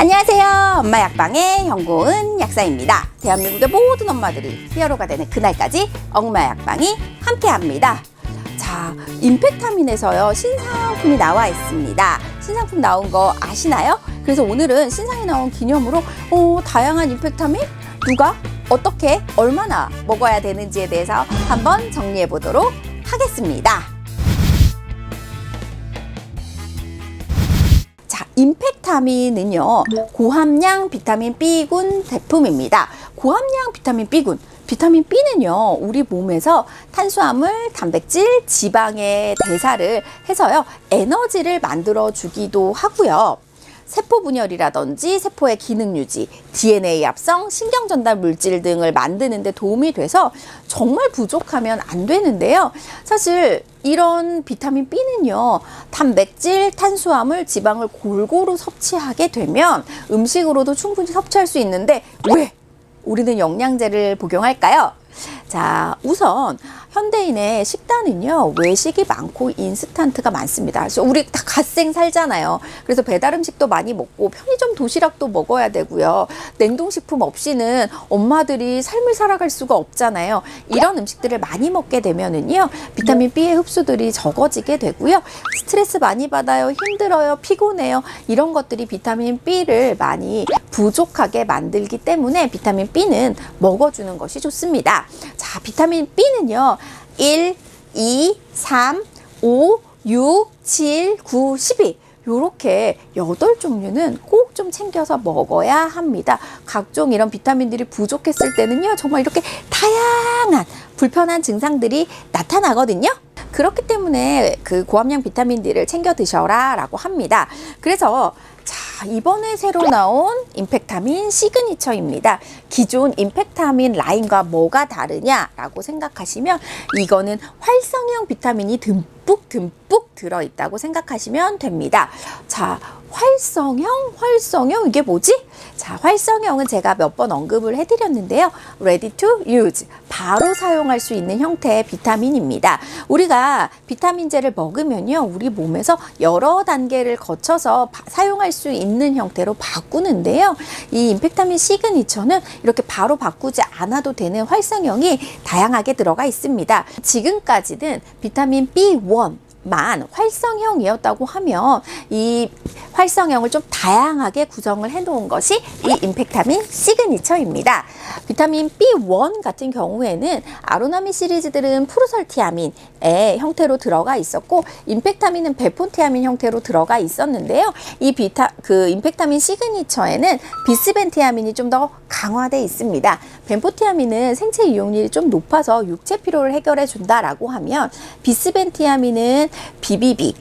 안녕하세요. 엄마 약방의 현고은 약사입니다. 대한민국의 모든 엄마들이 히어로가 되는 그날까지 엄마 약방이 함께합니다. 자, 임팩타민에서요 신상품이 나와 있습니다. 신상품 나온 거 아시나요? 그래서 오늘은 신상이 나온 기념으로 어, 다양한 임팩타민 누가 어떻게 얼마나 먹어야 되는지에 대해서 한번 정리해 보도록 하겠습니다. 임팩타민은요, 고함량 비타민 B군 제품입니다. 고함량 비타민 B군. 비타민 B는요, 우리 몸에서 탄수화물, 단백질, 지방의 대사를 해서요, 에너지를 만들어 주기도 하고요. 세포 분열이라든지 세포의 기능 유지, DNA 합성, 신경 전달 물질 등을 만드는 데 도움이 돼서 정말 부족하면 안 되는데요. 사실 이런 비타민 B는요, 단백질, 탄수화물, 지방을 골고루 섭취하게 되면 음식으로도 충분히 섭취할 수 있는데 왜 우리는 영양제를 복용할까요? 자, 우선 현대인의 식단은요 외식이 많고 인스턴트가 많습니다. 그래서 우리 다 갓생 살잖아요. 그래서 배달 음식도 많이 먹고 편의점 도시락도 먹어야 되고요. 냉동식품 없이는 엄마들이 삶을 살아갈 수가 없잖아요. 이런 음식들을 많이 먹게 되면은요 비타민 B의 흡수들이 적어지게 되고요. 스트레스 많이 받아요, 힘들어요, 피곤해요 이런 것들이 비타민 B를 많이 부족하게 만들기 때문에 비타민 B는 먹어주는 것이 좋습니다. 자, 비타민 B는요, 1, 2, 3, 5, 6, 7, 9, 12. 요렇게 여덟 종류는 꼭 좀 챙겨서 먹어야 합니다. 각종 이런 비타민들이 부족했을 때는요, 정말 이렇게 다양한 불편한 증상들이 나타나거든요. 그렇기 때문에 그 고함량 비타민들을 챙겨 드셔라 라고 합니다. 그래서 자, 이번에 새로 나온 임팩타민 시그니처입니다. 기존 임팩타민 라인과 뭐가 다르냐라고 생각하시면 이거는 활성형 비타민이 듬뿍 듬뿍 들어있다고 생각하시면 됩니다. 자, 활성형, 활성형 이게 뭐지? 자, 활성형은 제가 몇 번 언급을 해드렸는데요. Ready to use. 바로 사용할 수 있는 형태의 비타민입니다. 우리가 비타민제를 먹으면요. 우리 몸에서 여러 단계를 거쳐서 바- 사용할 수 있는 형태로 바꾸는데요. 이 임팩타민 시그니처는 이렇게 바로 바꾸지 않아도 되는 활성형이 다양하게 들어가 있습니다. 지금까지는 비타민 B1 만 활성형이었다고 하면 이 활성형을 좀 다양하게 구성을 해 놓은 것이 이 임팩타민 시그니처입니다. 비타민 B1 같은 경우에는 아로나미 시리즈들은 프루설티아민의 형태로 들어가 있었고 임팩타민은 베폰티아민 형태로 들어가 있었는데요. 이 비타 그 임팩타민 시그니처에는 비스벤티아민이 좀 더 강화돼 있습니다. 벤포티아민은 생체 이용률이 좀 높아서 육체 피로를 해결해 준다라고 하면 비스벤티아민은 BBB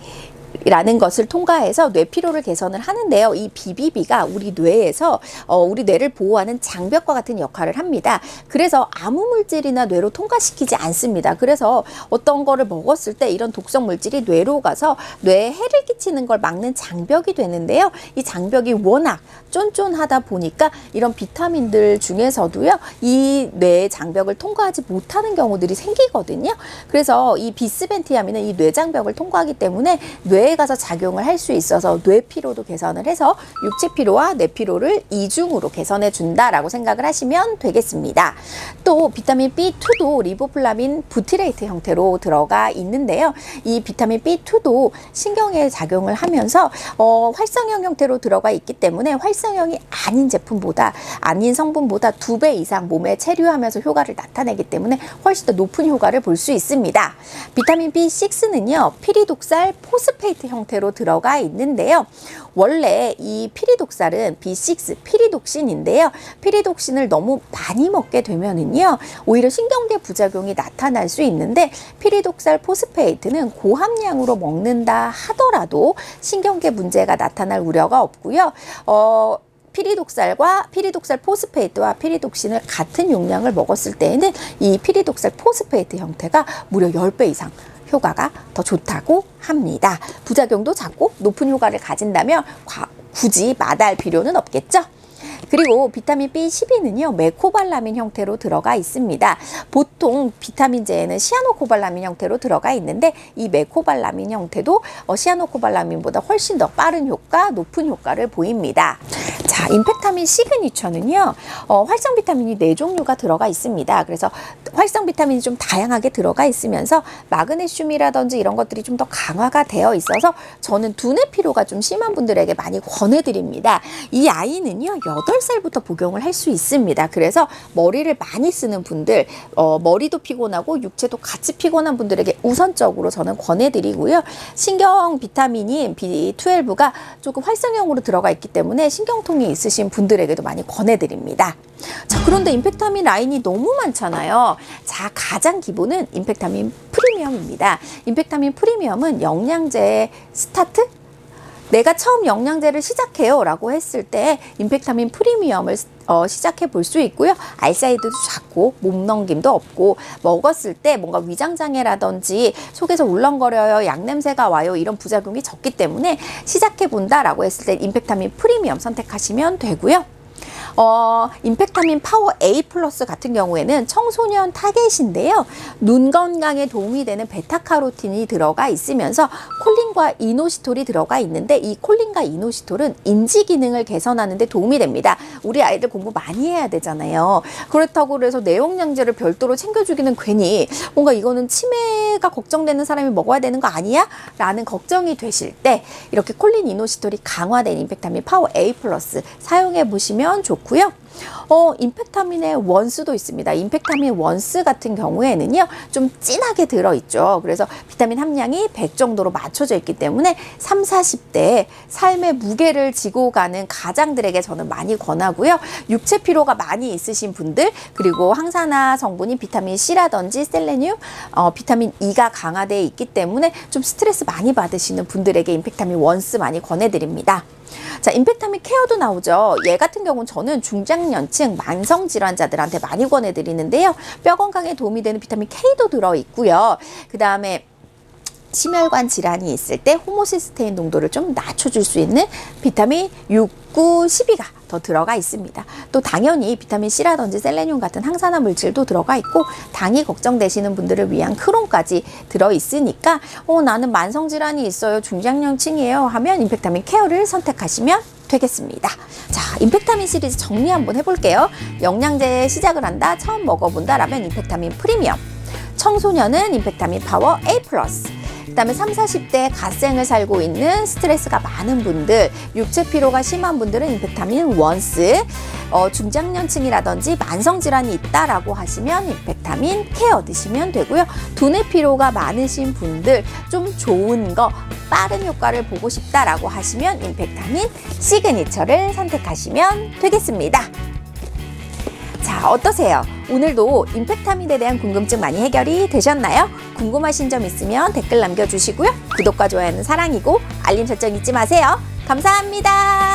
라는 것을 통과해서 뇌 피로를 개선을 하는데요. 이 BBB가 우리 뇌에서 어, 우리 뇌를 보호하는 장벽과 같은 역할을 합니다. 그래서 아무 물질이나 뇌로 통과시키지 않습니다. 그래서 어떤 거를 먹었을 때 이런 독성 물질이 뇌로 가서 뇌에 해를 끼치는 걸 막는 장벽이 되는데요. 이 장벽이 워낙 쫀쫀하다 보니까 이런 비타민들 중에서도요. 이 뇌의 장벽을 통과하지 못하는 경우들이 생기거든요. 그래서 이 비스벤티아민은 이 뇌장벽을 통과하기 때문에 뇌에 가서 작용을 할 수 있어서 뇌 피로도 개선을 해서 육체 피로와 뇌 피로를 이중으로 개선해 준다라고 생각을 하시면 되겠습니다. 또 비타민 B2도 리보플라민 부티레이트 형태로 들어가 있는데요. 이 비타민 B2도 신경에 작용을 하면서 어, 활성형 형태로 들어가 있기 때문에 활성형이 아닌 제품보다 아닌 성분보다 두 배 이상 몸에 체류하면서 효과를 나타내기 때문에 훨씬 더 높은 효과를 볼 수 있습니다. 비타민 B6는요, 피리독살 포스페이트 형태로 들어가 있는데요. 원래 이 피리독살은 B6 피리독신인데요. 피리독신을 너무 많이 먹게 되면은요, 오히려 신경계 부작용이 나타날 수 있는데 피리독살 포스페이트는 고함량으로 먹는다 하더라도 신경계 문제가 나타날 우려가 없고요. 어, 피리독살과 피리독살 포스페이트와 피리독신을 같은 용량을 먹었을 때에는 이 피리독살 포스페이트 형태가 무려 10배 이상 효과가 더 좋다고 합니다. 부작용도 작고 높은 효과를 가진다면 과- 굳이 마다할 필요는 없겠죠? 그리고 비타민 B12는요, 메코발라민 형태로 들어가 있습니다. 보통 비타민제에는 시아노코발라민 형태로 들어가 있는데 이 메코발라민 형태도 어, 시아노코발라민보다 훨씬 더 빠른 효과, 높은 효과를 보입니다. 자, 자, 임팩타민 시그니처는요, 어, 활성 비타민이 네 종류가 들어가 있습니다. 그래서 활성 비타민이 좀 다양하게 들어가 있으면서 마그네슘이라든지 이런 것들이 좀 더 강화가 되어 있어서 저는 두뇌 피로가 좀 심한 분들에게 많이 권해드립니다. 이 아이는요, 8살부터 복용을 할 수 있습니다. 그래서 머리를 많이 쓰는 분들, 어, 머리도 피곤하고 육체도 같이 피곤한 분들에게 우선적으로 저는 권해드리고요. 신경 비타민인 B12가 조금 활성형으로 들어가 있기 때문에 신경통이 있으신 분들에게도 많이 권해드립니다. 자, 그런데 임팩타민 라인이 너무 많잖아요. 자, 가장 기본은 임팩타민 프리미엄입니다. 임팩타민 프리미엄은 영양제 스타트? 내가 처음 영양제를 시작해요 라고 했을 때 임팩타민 프리미엄을 어, 시작해 볼 수 있고요. 알사이드도 작고 몸 넘김도 없고 먹었을 때 뭔가 위장장애라든지 속에서 울렁거려요, 약냄새가 와요 이런 부작용이 적기 때문에 시작해 본다라고 했을 때 임팩타민 프리미엄 선택하시면 되고요. 어, 임팩타민 파워 A 플러스 같은 경우에는 청소년 타겟인데요. 눈 건강에 도움이 되는 베타카로틴이 들어가 있으면서 콜린과 이노시톨이 들어가 있는데 이 콜린과 이노시톨은 인지 기능을 개선하는 데 도움이 됩니다. 우리 아이들 공부 많이 해야 되잖아요. 그렇다고 그래서 내용량제를 별도로 챙겨주기는 괜히 뭔가 이거는 치매가 걱정되는 사람이 먹어야 되는 거 아니야? 라는 걱정이 되실 때 이렇게 콜린 이노시톨이 강화된 임팩타민 파워 A 플러스 사용해 보시면 좋 고요. 어, 임팩타민의 원스도 있습니다. 임팩타민 원스 같은 경우에는요, 좀 진하게 들어있죠. 그래서 비타민 함량이 100 정도로 맞춰져 있기 때문에 3, 40대 삶의 무게를 지고 가는 가장들에게 저는 많이 권하고요. 육체 피로가 많이 있으신 분들, 그리고 항산화 성분이 비타민 C라든지 셀레늄, 어, 비타민 E가 강화되어 있기 때문에 좀 스트레스 많이 받으시는 분들에게 임팩타민 원스 많이 권해드립니다. 자, 임팩타민 케어도 나오죠. 얘 같은 경우는 저는 중장년층 만성 질환자들한테 많이 권해 드리는데요. 뼈 건강에 도움이 되는 비타민 K도 들어 있고요. 그 다음에 심혈관 질환이 있을 때 호모시스테인 농도를 좀 낮춰줄 수 있는 비타민 6, 9, 12가 더 들어가 있습니다. 또 당연히 비타민 C라든지 셀레늄 같은 항산화 물질도 들어가 있고 당이 걱정되시는 분들을 위한 크론까지 들어 있으니까 어, 나는 만성 질환이 있어요. 중장년층이에요. 하면 임팩타민 케어를 선택하시면 되겠습니다. 자, 임팩타민 시리즈 정리 한번 해볼게요. 영양제 시작을 한다, 처음 먹어본다 라면 임팩타민 프리미엄. 청소년은 임팩타민 파워 A 플러스. 그다음에 3, 40대 갓생을 살고 있는 스트레스가 많은 분들, 육체 피로가 심한 분들은 임팩타민 원스, 어, 중장년층이라든지 만성 질환이 있다라고 하시면 임팩타민 케어 드시면 되고요. 두뇌 피로가 많으신 분들 좀 좋은 거 빠른 효과를 보고 싶다라고 하시면 임팩타민 시그니처를 선택하시면 되겠습니다. 자, 어떠세요? 오늘도 임팩타민에 대한 궁금증 많이 해결이 되셨나요? 궁금하신 점 있으면 댓글 남겨주시고요. 구독과 좋아요는 사랑이고 알림 설정 잊지 마세요. 감사합니다.